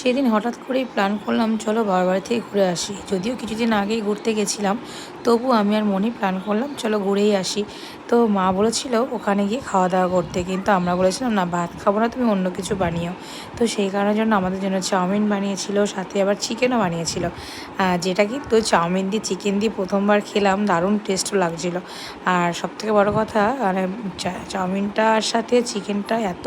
সেদিন হঠাৎ করেই প্ল্যান করলাম, চলো বাবার বাড়ি থেকে ঘুরে আসি। যদিও কিছুদিন আগেই ঘুরতে গেছিলাম, তবু আমি আর মনি প্ল্যান করলাম, চলো ঘুরেই আসি। তো মা বলেছিল ওখানে গিয়ে খাওয়া দাওয়া করতে, কিন্তু আমরা বলেছিলাম, না, ভাত খাব না, তুমি অন্য কিছু বানিও। তো সেই কারণের জন্য আমাদের জন্য চাউমিন বানিয়েছিল, সাথে আবার চিকেনও বানিয়েছিল। যেটা কিন্তু চাউমিন দিয়ে চিকেন দিয়ে প্রথমবার খেলাম, দারুণ টেস্টও লাগছিল। আর সবথেকে বড় কথা মানে চাউমিনটার সাথে চিকেনটা এত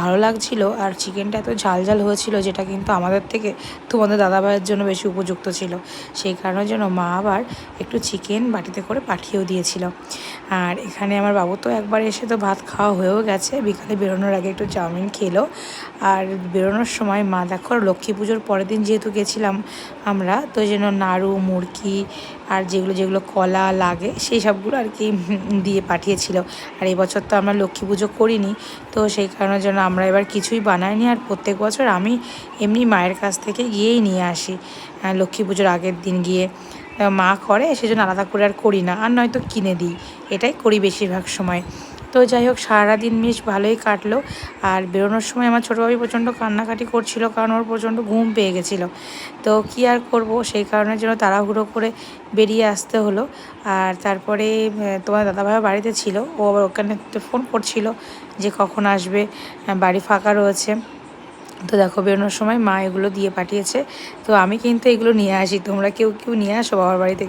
ভালো লাগছিল, আর চিকেনটা এত ঝাল ঝাল হয়েছিল, যেটা কিন্তু আমাদের থেকে তোমাদের দাদাভাইয়ের জন্য বেশি উপযুক্ত ছিল। সেই কারণের জন্য মা আবার একটু চিকেন বাটিতে করে পাঠিয়েও দিয়েছিল। আর এখানে আমার বাবু তো একবার এসে তো ভাত খাওয়া হয়েও গেছে। বিকালে বেরোনোর আগে একটু চাউমিন খেলো। আর বেরোনোর সময় মা, দেখো লক্ষ্মী পুজোর পরের দিন যেহেতু গেছিলাম আমরা, তো যেন নাড়ু, মুরকি আর যেগুলো যেগুলো কলা লাগে, সেই সবগুলো আর কি দিয়ে পাঠিয়েছিল। আর এবছর বছর তো আমরা লক্ষ্মী পুজো করিনি, তো সেই কারণের জন্য আমরা এবার কিছুই বানাইনি। আর প্রত্যেক বছর আমি এমনি মায়ের কাছ থেকে গিয়েই নিয়ে আসি লক্ষ্মী পুজোর আগের দিন গিয়ে। মা করে, সেজন্য আলাদা করে আর করি না, আর নয়তো কিনে দিই। এটাই করি বেশিরভাগ সময়। তো যাই হোক, সারাদিন বেশ ভালোই কাটলো। আর বেরোনোর সময় আমার ছোটো ভাবি প্রচণ্ড কান্নাকাটি করছিল, কারণ ওর প্রচণ্ড ঘুম পেয়ে গেছিল। তো কী আর করব, সেই কারণের জন্য তাড়াহুড়ো করে বেরিয়ে আসতে হলো। আর তারপরে তোমার দাদাভাই বাড়িতে ছিল, ও আবার ওখানে ফোন করছিল যে কখন আসবে বাড়ি ফাঁকা রয়েছে। তো দেখো, বেরোনোর সময় মা এগুলো দিয়ে পাঠিয়েছে। তো আমি কিন্তু এগুলো নিয়ে আসি, তোমরা কেউ কেউ নিয়ে আসো বাবার বাড়ি থেকে।